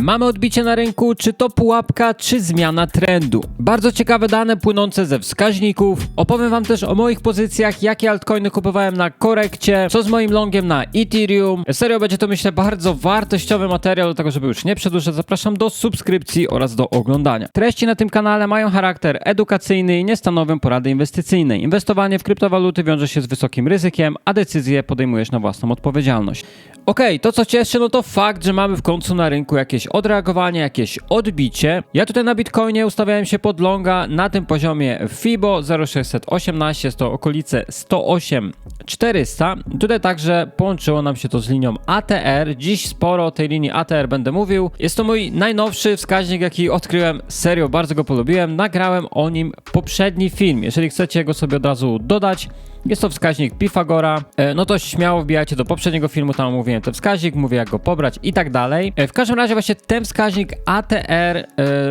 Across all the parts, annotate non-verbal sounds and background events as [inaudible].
Mamy odbicie na rynku, czy to pułapka, czy zmiana trendu. Bardzo ciekawe dane płynące ze wskaźników. Opowiem wam też o moich pozycjach, jakie altcoiny kupowałem na korekcie, co z moim longiem na Ethereum. Serio będzie to myślę bardzo wartościowy materiał, do tego żeby już nie przedłużać, zapraszam do subskrypcji oraz do oglądania. Treści na tym kanale mają charakter edukacyjny i nie stanowią porady inwestycyjnej. Inwestowanie w kryptowaluty wiąże się z wysokim ryzykiem, a decyzje podejmujesz na własną odpowiedzialność. Okej, to co cieszy, no to fakt, że mamy w końcu na rynku jakieś odreagowanie, jakieś odbicie. Ja tutaj na Bitcoinie ustawiałem się pod longa na tym poziomie FIBO 0618, jest to okolice 108 400. Tutaj także połączyło nam się to z linią ATR. Dziś sporo o tej linii ATR będę mówił. Jest to mój najnowszy wskaźnik, jaki odkryłem. Serio, bardzo go polubiłem. Nagrałem o nim poprzedni film. Jeżeli chcecie go sobie od razu dodać, jest to wskaźnik Pifagora. E, No to śmiało wbijajcie do poprzedniego filmu, tam mówiłem ten wskaźnik, mówię jak go pobrać i tak dalej. E, W każdym razie właśnie ten wskaźnik ATR e,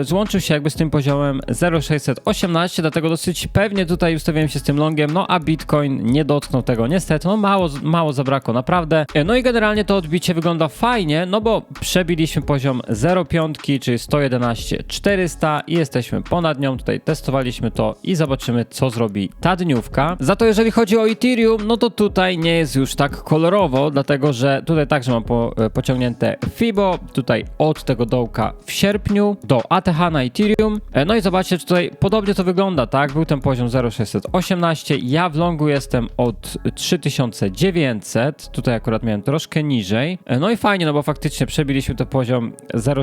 złączył się jakby z tym poziomem 0618, dlatego dosyć pewnie tutaj ustawiłem się z tym longiem, no a Bitcoin nie dotknął tego niestety, no mało, mało zabrakło naprawdę. No i generalnie to odbicie wygląda fajnie, no bo przebiliśmy poziom 0,5, czyli 111 400 i jesteśmy ponad nią, tutaj testowaliśmy to i zobaczymy co zrobi ta dniówka. Za to jeżeli chodzi o Ethereum, no to tutaj nie jest już tak kolorowo, dlatego że tutaj także mam po, e, pociągnięte FIBO, tutaj od tego dołka w sierpniu do ATH na Ethereum. E, No i zobaczcie, tutaj podobnie to wygląda, tak? Był ten poziom 0618, ja w longu jestem od 3900, tutaj akurat miałem troszkę niżej. E, No i fajnie, no bo faktycznie przebiliśmy ten poziom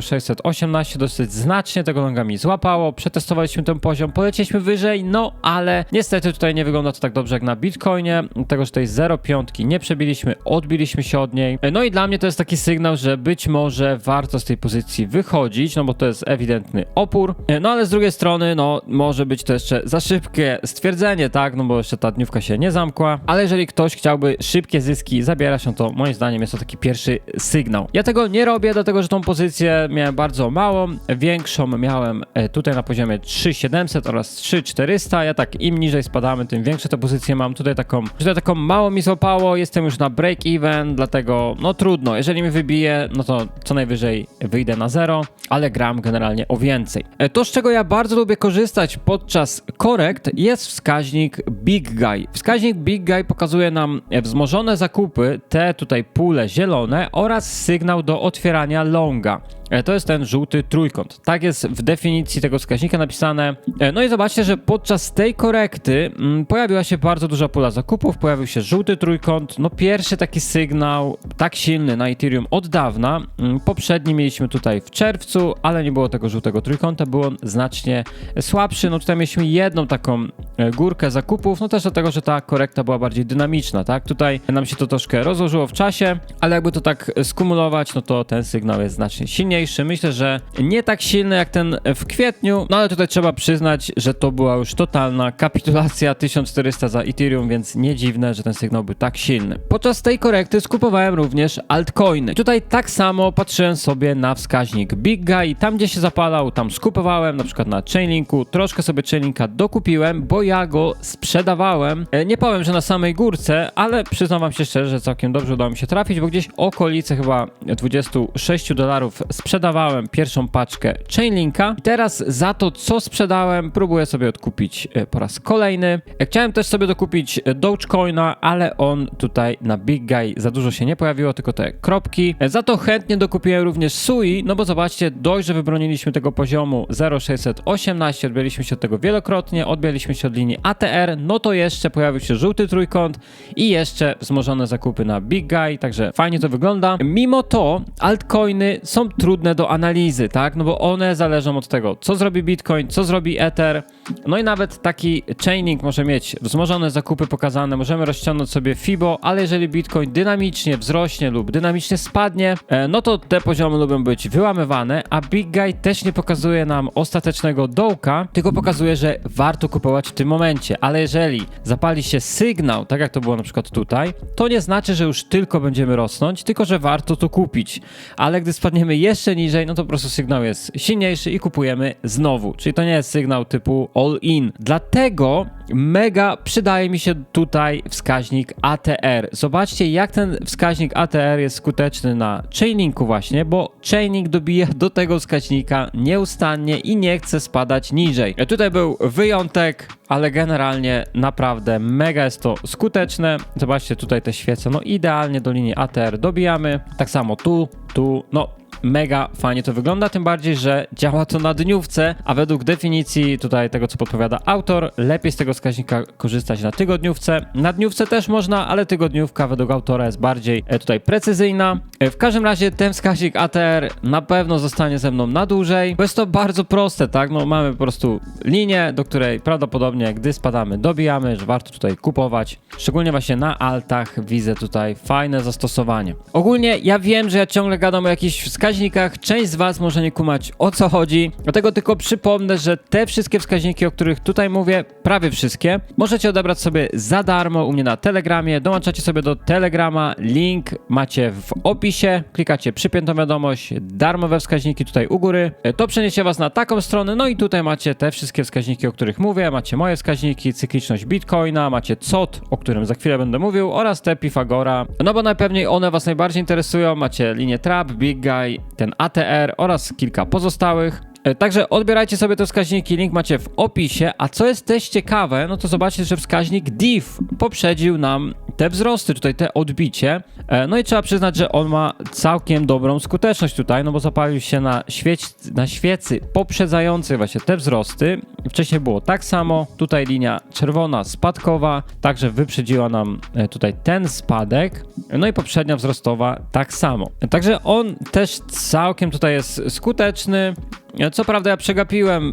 0618, dosyć znacznie tego longa mi złapało, przetestowaliśmy ten poziom, polecieliśmy wyżej, no ale niestety tutaj nie wygląda to tak dobrze jak na Bitcoinie, tego, że tej 0,5 nie przebiliśmy, odbiliśmy się od niej. No i dla mnie to jest taki sygnał, że być może warto z tej pozycji wychodzić, no bo to jest ewidentny opór. No ale z drugiej strony, no może być to jeszcze za szybkie stwierdzenie, tak, no bo jeszcze ta dniówka się nie zamkła, ale jeżeli ktoś chciałby szybkie zyski zabierać, no to moim zdaniem jest to taki pierwszy sygnał. Ja tego nie robię, dlatego że tą pozycję miałem bardzo małą, większą miałem e, tutaj na poziomie 3700 oraz 3400, ja tak im niżej spadamy, tym większe te pozycje mam. Tutaj taką, tutaj taką mało mi złapało, jestem już na break even, dlatego no trudno, jeżeli mi wybije, no to co najwyżej wyjdę na zero, ale gram generalnie o więcej. E, To, z czego ja bardzo lubię korzystać podczas korekt, jest wskaźnik Big Guy. Wskaźnik Big Guy pokazuje nam wzmożone zakupy, te tutaj pule zielone oraz sygnał do otwierania longa. E, To jest ten żółty trójkąt. Tak jest w definicji tego wskaźnika napisane. E, No i zobaczcie, że podczas tej korekty mm, pojawiła się bardzo duża pula zakupów, pojawił się żółty trójkąt. No pierwszy taki sygnał tak silny na Ethereum od dawna. Mm, Poprzedni mieliśmy tutaj w czerwcu, ale nie było tego żółtego trójkąta, był on znacznie słabszy. No tutaj mieliśmy jedną taką e, górkę zakupów, no też dlatego, że ta korekta była bardziej dynamiczna, tak? Tutaj nam się to troszkę rozłożyło w czasie, ale jakby to tak skumulować, no to ten sygnał jest znacznie silniejszy. Myślę, że nie tak silny jak ten w kwietniu, no ale tutaj trzeba przyznać, że to była już totalna kapitulacja 1400 za Ethereum, więc nie dziwne, że ten sygnał był tak silny. Podczas tej korekty skupowałem również altcoiny. Tutaj tak samo patrzyłem sobie na wskaźnik Big Guy tam gdzie się zapalał, tam skupowałem, na przykład na Chainlinku, troszkę sobie Chainlinka dokupiłem, bo ja go sprzedawałem. E, Nie powiem, że na samej górce, ale przyznam wam się szczerze, że całkiem dobrze udało mi się trafić, bo gdzieś okolice chyba 26 dolarów sprzedawałem pierwszą paczkę Chainlinka. I teraz za to, co sprzedałem, próbuję sobie odkupić e, po raz kolejny. E, Chciałem też sobie dokupić e, Dogecoina, ale on tutaj na Big Guy za dużo się nie pojawiło, tylko te kropki. Za to chętnie dokupiłem również Sui, no bo zobaczcie, dość, że wybroniliśmy tego poziomu 0618, odbyliśmy się od tego wielokrotnie, odbyliśmy się od linii ATR, no to jeszcze pojawił się żółty trójkąt i jeszcze wzmożone zakupy na Big Guy, także fajnie to wygląda. Mimo to altcoiny są trudne do analizy, tak? No bo one zależą od tego, co zrobi Bitcoin, co zrobi Ether. No i nawet taki chaining może mieć wzmożone zakupy pokazane, możemy rozciągnąć sobie FIBO, ale jeżeli Bitcoin dynamicznie wzrośnie lub dynamicznie spadnie, e, no to te poziomy lubią być wyłamywane, a Big Guy też nie pokazuje nam ostatecznego dołka, tylko pokazuje, że warto kupować w tym momencie, ale jeżeli zapali się sygnał, tak jak to było na przykład tutaj, to nie znaczy, że już tylko będziemy rosnąć, tylko że warto to kupić. Ale gdy spadniemy jeszcze jeszcze niżej, no to po prostu sygnał jest silniejszy i kupujemy znowu. Czyli to nie jest sygnał typu all in. Dlatego mega przydaje mi się tutaj wskaźnik ATR. Zobaczcie, jak ten wskaźnik ATR jest skuteczny na chainingu właśnie, bo chaining dobija do tego wskaźnika nieustannie i nie chce spadać niżej. Tutaj był wyjątek, ale generalnie naprawdę mega jest to skuteczne. Zobaczcie tutaj te świece, no idealnie do linii ATR dobijamy. Tak samo tu, tu, no mega fajnie to wygląda, tym bardziej, że działa to na dniówce, a według definicji tutaj tego, co podpowiada autor, lepiej z tego wskaźnika korzystać na tygodniówce. Na dniówce też można, ale tygodniówka według autora jest bardziej e, tutaj precyzyjna. E, W każdym razie ten wskaźnik ATR na pewno zostanie ze mną na dłużej, bo jest to bardzo proste, tak? No mamy po prostu linię, do której prawdopodobnie, gdy spadamy, dobijamy, że warto tutaj kupować. Szczególnie właśnie na altach widzę tutaj fajne zastosowanie. Ogólnie ja wiem, że ja ciągle gadam o jakichś wskaźnikach, część z Was może nie kumać o co chodzi, dlatego tylko przypomnę, że te wszystkie wskaźniki, o których tutaj mówię, prawie wszystkie, możecie odebrać sobie za darmo u mnie na Telegramie, dołączacie sobie do Telegrama, link macie w opisie, klikacie przypiętą wiadomość, darmowe wskaźniki tutaj u góry, E, to przeniesie Was na taką stronę, no i tutaj macie te wszystkie wskaźniki, o których mówię, macie moje wskaźniki, cykliczność Bitcoina, macie COT, o którym za chwilę będę mówił, oraz te Pifagora, no bo najpewniej one Was najbardziej interesują, macie linię Trap, Big Guy, ten ATR oraz kilka pozostałych. E, Także odbierajcie sobie te wskaźniki, link macie w opisie, a co jest też ciekawe, no to zobaczcie, że wskaźnik DIV poprzedził nam te wzrosty, tutaj te odbicie, E, no i trzeba przyznać, że on ma całkiem dobrą skuteczność tutaj, no bo zapalił się na, świeć, na świecy poprzedzającej właśnie te wzrosty. Wcześniej było tak samo, tutaj linia czerwona spadkowa, także wyprzedziła nam e, tutaj ten spadek, no i poprzednia wzrostowa tak samo. Także on też całkiem tutaj jest skuteczny. E, Co prawda ja przegapiłem e,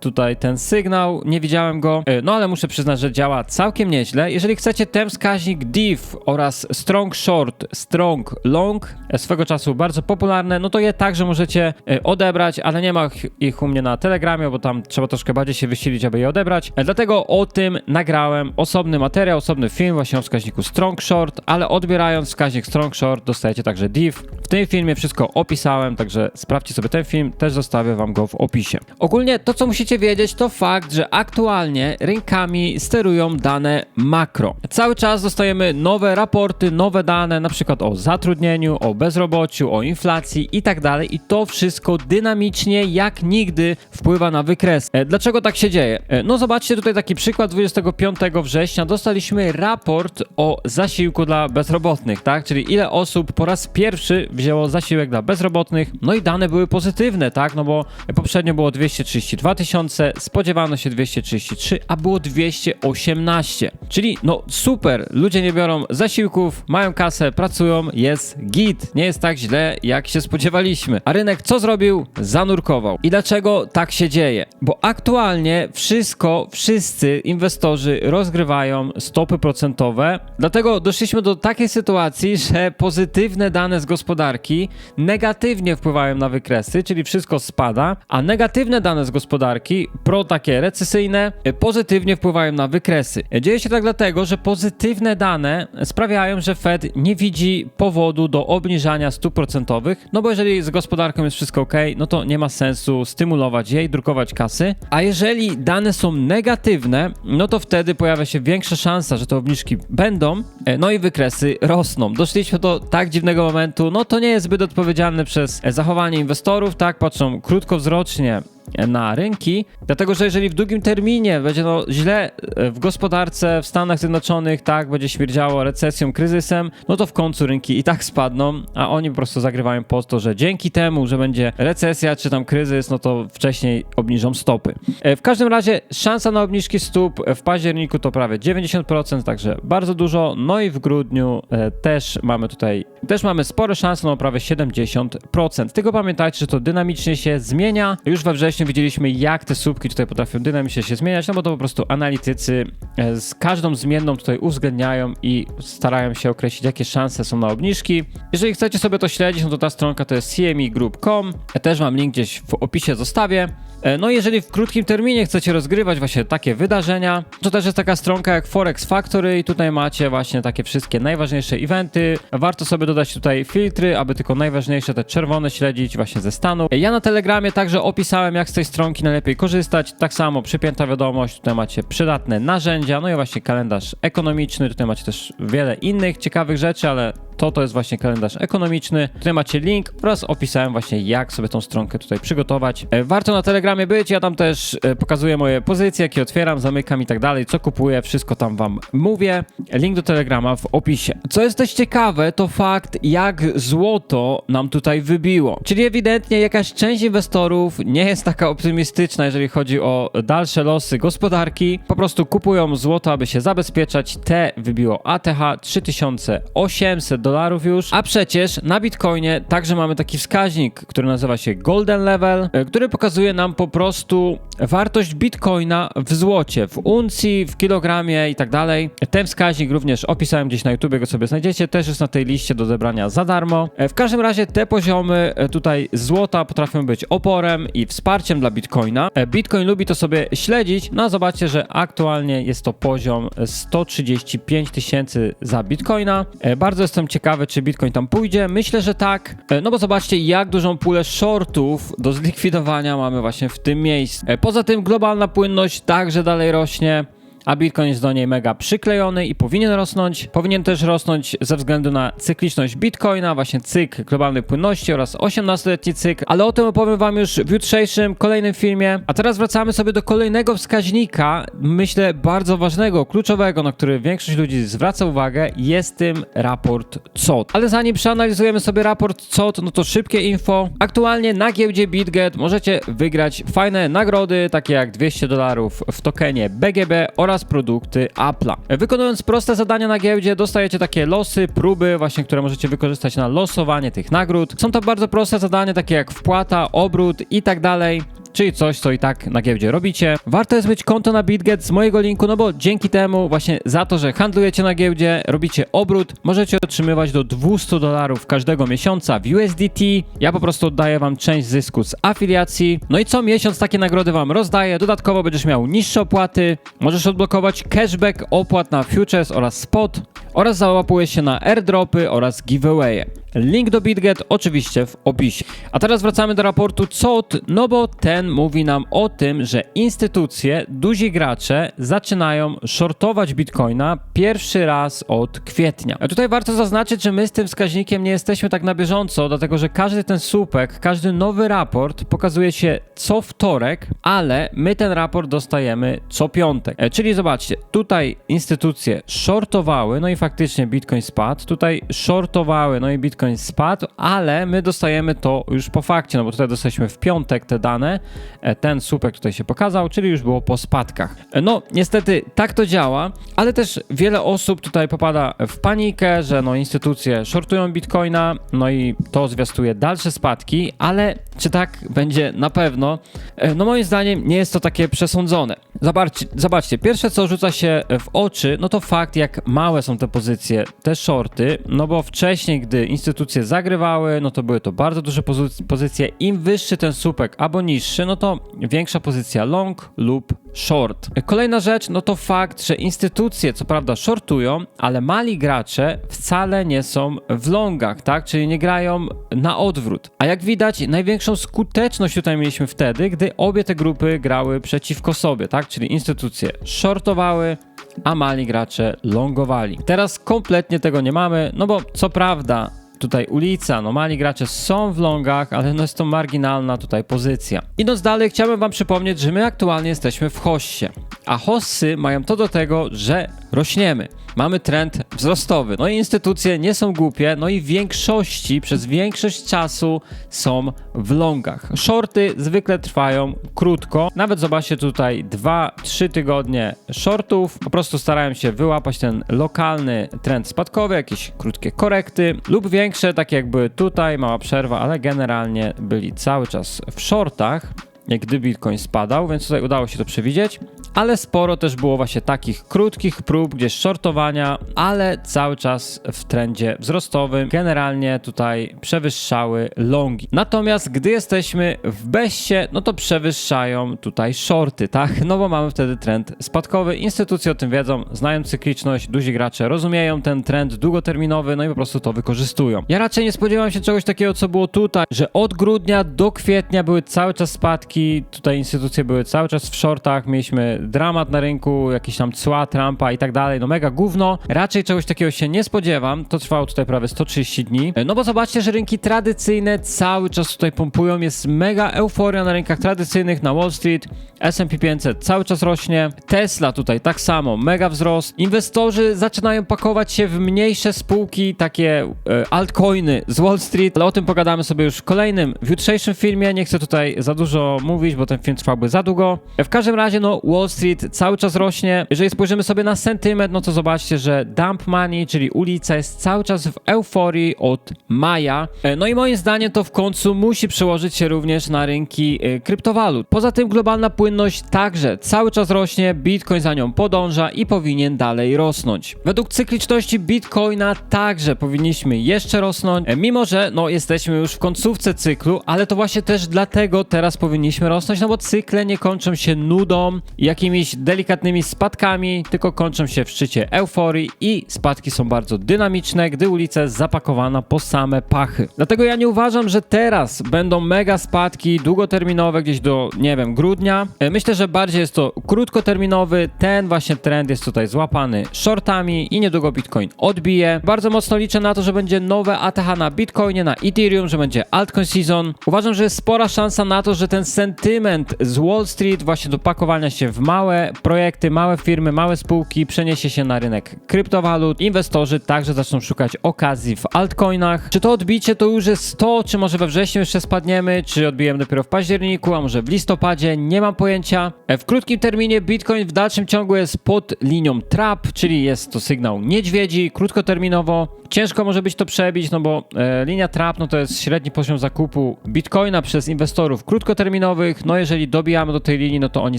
tutaj ten sygnał, nie widziałem go, no ale muszę przyznać, że działa całkiem nieźle. Jeżeli chcecie ten wskaźnik div oraz strong short, strong long, swego czasu bardzo popularne, no to je także możecie odebrać, ale nie ma ich u mnie na Telegramie, bo tam trzeba troszkę bardziej się wysilić, aby je odebrać. E, Dlatego o tym nagrałem osobny materiał, osobny film właśnie o wskaźniku strong short, ale odbierając wskaźnik strong short dostajecie także div. W tym filmie wszystko opisałem, także sprawdźcie sobie ten film, też zostawię wam go w opisie. Ogólnie to, co musicie wiedzieć, to fakt, że aktualnie rynkami sterują dane makro. Cały czas dostajemy nowe raporty, nowe dane, na przykład o zatrudnieniu, o bezrobociu, o inflacji i tak dalej i to wszystko dynamicznie jak nigdy wpływa na wykres. E, Dlaczego tak się dzieje? E, No zobaczcie tutaj taki przykład 25 września dostaliśmy raport o zasiłku dla bezrobotnych, tak? Czyli ile osób po raz pierwszy wzięło zasiłek dla bezrobotnych. No i dane były pozytywne, tak? No bo poprzednio było 232 tysiące, spodziewano się 233, a było 218. Czyli no super, ludzie nie biorą zasiłków, mają kasę, pracują, jest git. Nie jest tak źle, jak się spodziewaliśmy. A rynek co zrobił? Zanurkował. I dlaczego tak się dzieje? Bo aktualnie wszystko, wszyscy inwestorzy rozgrywają stopy procentowe, dlatego doszliśmy do takiej sytuacji, że pozytywne dane z gospodarki negatywnie wpływają na wykresy, czyli wszystko spada, a negatywne dane z gospodarki, pro takie recesyjne, pozytywnie wpływają na wykresy. Dzieje się tak dlatego, że pozytywne dane sprawiają, że Fed nie widzi powodu do obniżania stóp procentowych, no bo jeżeli z gospodarką jest wszystko ok, no to nie ma sensu stymulować jej, drukować kasy, a jeżeli dane są negatywne, no to wtedy pojawia się większa szansa, że te obniżki będą, e, no i wykresy rosną. Doszliśmy do tak dziwnego momentu, no to nie jest zbyt odpowiedzialne przez e, zachowanie inwestorów, tak, patrzą krótkowzrocznie na rynki, dlatego że jeżeli w długim terminie będzie no źle e, w gospodarce w Stanach Zjednoczonych, tak, będzie śmierdziało recesją, kryzysem, no to w końcu rynki i tak spadną, a oni po prostu zagrywają po to, że dzięki temu, że będzie recesja czy tam kryzys, no to wcześniej obniżą stopy. E, W każdym razie szansa na obniżki stóp w październiku to prawie 90%, także bardzo dużo, no i w grudniu e, też mamy tutaj, też mamy spore szanse na prawie 70%. Tylko pamiętajcie, że to dynamicznie się zmienia. Już we wrześniu widzieliśmy, jak te słupki tutaj potrafią dynamicznie się zmieniać, no bo to po prostu analitycy e, z każdą zmienną tutaj uwzględniają i starają się określić, jakie szanse są na obniżki. Jeżeli chcecie sobie to śledzić, no to ta stronka to jest cmegroup.com. Ja też mam link gdzieś w opisie zostawię. E, No jeżeli w krótkim terminie chcecie rozgrywać właśnie takie wydarzenia, to też jest taka stronka jak Forex Factory i tutaj macie właśnie takie wszystkie najważniejsze eventy. Warto sobie dodać tutaj filtry, aby tylko najważniejsze te czerwone śledzić właśnie ze stanu. E, Ja na Telegramie także opisałem jak z tej stronki najlepiej korzystać. Tak samo przypięta wiadomość, tutaj macie przydatne narzędzia, no i właśnie kalendarz ekonomiczny, tutaj macie też wiele innych ciekawych rzeczy, ale to to jest właśnie kalendarz ekonomiczny. Tutaj macie link oraz opisałem właśnie jak sobie tą stronkę tutaj przygotować. E, Warto na Telegramie być, ja tam też e, pokazuję moje pozycje, jakie otwieram, zamykam i tak dalej, co kupuję, wszystko tam wam mówię. Link do Telegrama w opisie. Co jest też ciekawe, to fakt jak złoto nam tutaj wybiło. Czyli ewidentnie jakaś część inwestorów nie jest taka optymistyczna, jeżeli chodzi o dalsze losy gospodarki. Po prostu kupują złoto, aby się zabezpieczać. T wybiło ATH 3800 dolarów już, a przecież na Bitcoinie także mamy taki wskaźnik, który nazywa się Golden Level, e, który pokazuje nam po prostu wartość Bitcoina w złocie, w uncji, w kilogramie i tak dalej. Ten wskaźnik również opisałem gdzieś na YouTube, go sobie znajdziecie, też jest na tej liście do odebrania za darmo. E, W każdym razie te poziomy e, tutaj złota potrafią być oporem i wsparciem dla Bitcoina. E, Bitcoin lubi to sobie śledzić, no a zobaczcie, że aktualnie jest to poziom 135 tysięcy za Bitcoina. Bardzo jestem ciekawy, czy Bitcoin tam pójdzie. Myślę, że tak, no bo zobaczcie, jak dużą pulę shortów do zlikwidowania mamy właśnie w tym miejscu. Poza tym globalna płynność także dalej rośnie a Bitcoin jest do niej mega przyklejony i powinien rosnąć. Powinien też rosnąć ze względu na cykliczność Bitcoina, właśnie cykl globalnej płynności oraz 18-letni cykl, ale o tym opowiem Wam już w jutrzejszym, kolejnym filmie. A teraz wracamy sobie do kolejnego wskaźnika, myślę bardzo ważnego, kluczowego, na który większość ludzi zwraca uwagę, jest tym raport COT. Ale zanim przeanalizujemy sobie raport COT, no to szybkie info. Aktualnie na giełdzie BitGet możecie wygrać fajne nagrody, takie jak 200 dolarów w tokenie BGB oraz produkty Apple'a. Wykonując proste zadania na giełdzie, dostajecie takie losy, próby, właśnie które możecie wykorzystać na losowanie tych nagród. Są to bardzo proste zadania, takie jak wpłata, obrót i tak dalej czyli coś, co i tak na giełdzie robicie. Warto jest mieć konto na BitGet z mojego linku, no bo dzięki temu właśnie za to, że handlujecie na giełdzie, robicie obrót, możecie otrzymywać do 200 dolarów każdego miesiąca w USDT. Ja po prostu oddaję wam część zysku z afiliacji. No i co miesiąc takie nagrody wam rozdaję. Dodatkowo będziesz miał niższe opłaty, możesz odblokować cashback opłat na futures oraz spot oraz załapujesz się na airdropy oraz giveawaye. Link do BitGet oczywiście w opisie. A teraz wracamy do raportu COT, no bo ten mówi nam o tym, że instytucje, duzi gracze zaczynają shortować Bitcoina pierwszy raz od kwietnia. A tutaj warto zaznaczyć, że my z tym wskaźnikiem nie jesteśmy tak na bieżąco, dlatego że każdy ten słupek, każdy nowy raport pokazuje się co wtorek, ale my ten raport dostajemy co piątek. E, czyli zobaczcie, tutaj instytucje shortowały, no i faktycznie Bitcoin spadł, tutaj shortowały, no i Bitcoin spadł, ale my dostajemy to już po fakcie, no bo tutaj dostaliśmy w piątek te dane, e, ten słupek tutaj się pokazał, czyli już było po spadkach. E, No, niestety tak to działa, ale też wiele osób tutaj popada w panikę, że no instytucje shortują Bitcoina, no i to zwiastuje dalsze spadki, ale czy tak będzie na pewno? E, No moim zdaniem nie jest to takie przesądzone. Zobaczcie, zobaczcie, pierwsze co rzuca się w oczy, no to fakt jak małe są te pozycje, te shorty, no bo wcześniej, gdy instytucje zagrywały, no to były to bardzo duże pozy- pozycje. Im wyższy ten słupek albo niższy, no to większa pozycja long lub short. Kolejna rzecz, no to fakt, że instytucje co prawda shortują, ale mali gracze wcale nie są w longach, tak? Czyli nie grają na odwrót. A jak widać, największą skuteczność tutaj mieliśmy wtedy, gdy obie te grupy grały przeciwko sobie, tak? Czyli instytucje shortowały, a mali gracze longowali. Teraz kompletnie tego nie mamy, no bo co prawda tutaj ulica, no mali gracze są w longach, ale no jest to marginalna tutaj pozycja. Idąc dalej, chciałbym wam przypomnieć, że my aktualnie jesteśmy w hossie, a hossy mają to do tego, że rośniemy. Mamy trend wzrostowy. No i instytucje nie są głupie, no i w większości, przez większość czasu są w longach. Shorty zwykle trwają krótko. Nawet zobaczcie tutaj 2-3 tygodnie shortów. Po prostu starałem się wyłapać ten lokalny trend spadkowy, jakieś krótkie korekty lub większe, tak jak były tutaj, mała przerwa, ale generalnie byli cały czas w shortach. gdy Bitcoin spadał, więc tutaj udało się to przewidzieć, ale sporo też było właśnie takich krótkich prób gdzieś shortowania, ale cały czas w trendzie wzrostowym generalnie tutaj przewyższały longi. Natomiast gdy jesteśmy w beście, no to przewyższają tutaj shorty, tak? No bo mamy wtedy trend spadkowy. Instytucje o tym wiedzą, znają cykliczność, duzi gracze rozumieją ten trend długoterminowy, no i po prostu to wykorzystują. Ja raczej nie spodziewałem się czegoś takiego, co było tutaj, że od grudnia do kwietnia były cały czas spadki, tutaj instytucje były cały czas w shortach, mieliśmy dramat na rynku, jakieś tam cła Trumpa i tak dalej, no mega gówno. Raczej czegoś takiego się nie spodziewam, to trwało tutaj prawie 130 dni. No bo zobaczcie, że rynki tradycyjne cały czas tutaj pompują, jest mega euforia na rynkach tradycyjnych, na Wall Street, S&P 500 cały czas rośnie, Tesla tutaj tak samo, mega wzrost. Inwestorzy zaczynają pakować się w mniejsze spółki, takie e, altcoiny z Wall Street, ale o tym pogadamy sobie już w kolejnym, w jutrzejszym filmie. Nie chcę tutaj za dużo mówić, bo ten film trwałby za długo. E, W każdym razie, no, Wall Street cały czas rośnie. Jeżeli spojrzymy sobie na sentyment, no to zobaczcie, że dump money, czyli ulica, jest cały czas w euforii od maja. E, No i moim zdaniem to w końcu musi przełożyć się również na rynki e, kryptowalut. Poza tym globalna płynność także cały czas rośnie, Bitcoin za nią podąża i powinien dalej rosnąć. Według cykliczności Bitcoina także powinniśmy jeszcze rosnąć, e, mimo że no, jesteśmy już w końcówce cyklu, ale to właśnie też dlatego teraz powinniśmy rosnąć, no bo cykle nie kończą się nudą, jakimiś delikatnymi spadkami, tylko kończą się w szczycie euforii i spadki są bardzo dynamiczne, gdy ulica jest zapakowana po same pachy. Dlatego ja nie uważam, że teraz będą mega spadki długoterminowe gdzieś do, nie wiem, grudnia. E, Myślę, że bardziej jest to krótkoterminowy, ten właśnie trend jest tutaj złapany shortami i niedługo Bitcoin odbije. Bardzo mocno liczę na to, że będzie nowe ATH na Bitcoinie, na Ethereum, że będzie altcoin season. Uważam, że jest spora szansa na to, że ten sentyment z Wall Street właśnie do pakowania się w małe projekty, małe firmy, małe spółki przeniesie się na rynek kryptowalut. Inwestorzy także zaczną szukać okazji w altcoinach. Czy to odbicie to już jest to, czy może we wrześniu jeszcze spadniemy, czy odbijemy dopiero w październiku, a może w listopadzie, nie mam pojęcia. E, W krótkim terminie Bitcoin w dalszym ciągu jest pod linią trap, czyli jest to sygnał niedźwiedzi, krótkoterminowo. Ciężko może być to przebić, no bo e, linia trap no to jest średni poziom zakupu Bitcoina przez inwestorów krótkoterminowych. No jeżeli dobijamy do tej linii, no to oni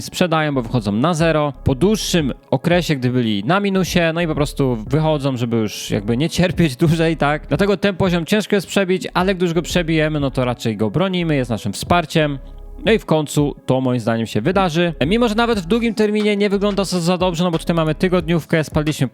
sprzedają, bo wychodzą na zero. Po dłuższym okresie, gdy byli na minusie, no i po prostu wychodzą, żeby już jakby nie cierpieć [laughs] dłużej, tak? Dlatego ten poziom ciężko jest przebić, ale gdy już go przebijemy, no to raczej go bronimy, jest naszym wsparciem. No i w końcu to moim zdaniem się wydarzy. Mimo, że nawet w długim terminie nie wygląda to za dobrze, no bo tutaj mamy tygodniówkę, spadliśmy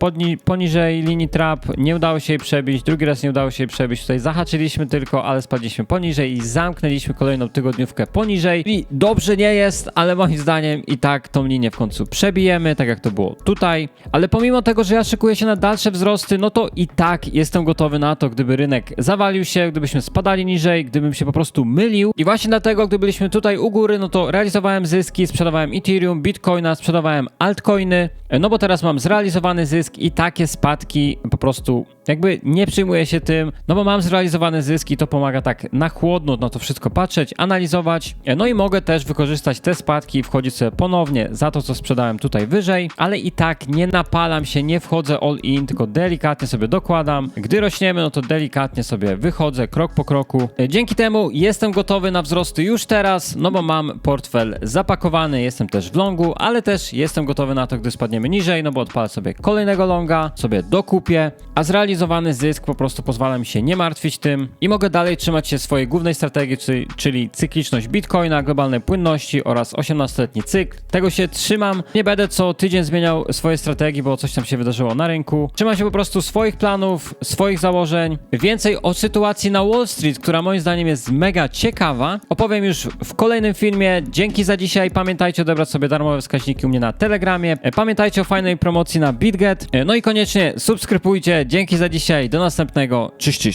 poniżej linii trap, nie udało się jej przebić, drugi raz nie udało się jej przebić, tutaj zahaczyliśmy tylko, ale spadliśmy poniżej i zamknęliśmy kolejną tygodniówkę poniżej. I dobrze nie jest, ale moim zdaniem i tak tą linię w końcu przebijemy, tak jak to było tutaj. Ale pomimo tego, że ja szykuję się na dalsze wzrosty, no to i tak jestem gotowy na to, gdyby rynek zawalił się, gdybyśmy spadali niżej, gdybym się po prostu mylił. I właśnie dlatego, gdy byliśmy tutaj u góry, no to realizowałem zyski, sprzedawałem Ethereum, Bitcoina, sprzedawałem altcoiny, no bo teraz mam zrealizowany zysk i takie spadki po prostu jakby nie przyjmuję się tym, no bo mam zrealizowany zysk i to pomaga tak na chłodno na to wszystko patrzeć, analizować, no i mogę też wykorzystać te spadki i wchodzić sobie ponownie za to, co sprzedałem tutaj wyżej, ale i tak nie napalam się, nie wchodzę all in, tylko delikatnie sobie dokładam. Gdy rośniemy, no to delikatnie sobie wychodzę krok po kroku. Dzięki temu jestem gotowy na wzrosty już teraz, no bo mam portfel zapakowany, jestem też w longu, ale też jestem gotowy na to, gdy spadniemy niżej, no bo odpalę sobie kolejnego longa, sobie dokupię, a zysk po prostu pozwala mi się nie martwić tym i mogę dalej trzymać się swojej głównej strategii, czyli, cykliczność Bitcoina, globalnej płynności oraz 18-letni cykl. Tego się trzymam. Nie będę co tydzień zmieniał swojej strategii, bo coś tam się wydarzyło na rynku. Trzymam się po prostu swoich planów, swoich założeń. Więcej o sytuacji na Wall Street, która moim zdaniem jest mega ciekawa, opowiem już w kolejnym filmie. Dzięki za dzisiaj. Pamiętajcie odebrać sobie darmowe wskaźniki u mnie na Telegramie. E, Pamiętajcie o fajnej promocji na BitGet. E, No i koniecznie subskrybujcie. Dzięki za dzisiaj. Do następnego. Cześć, cześć.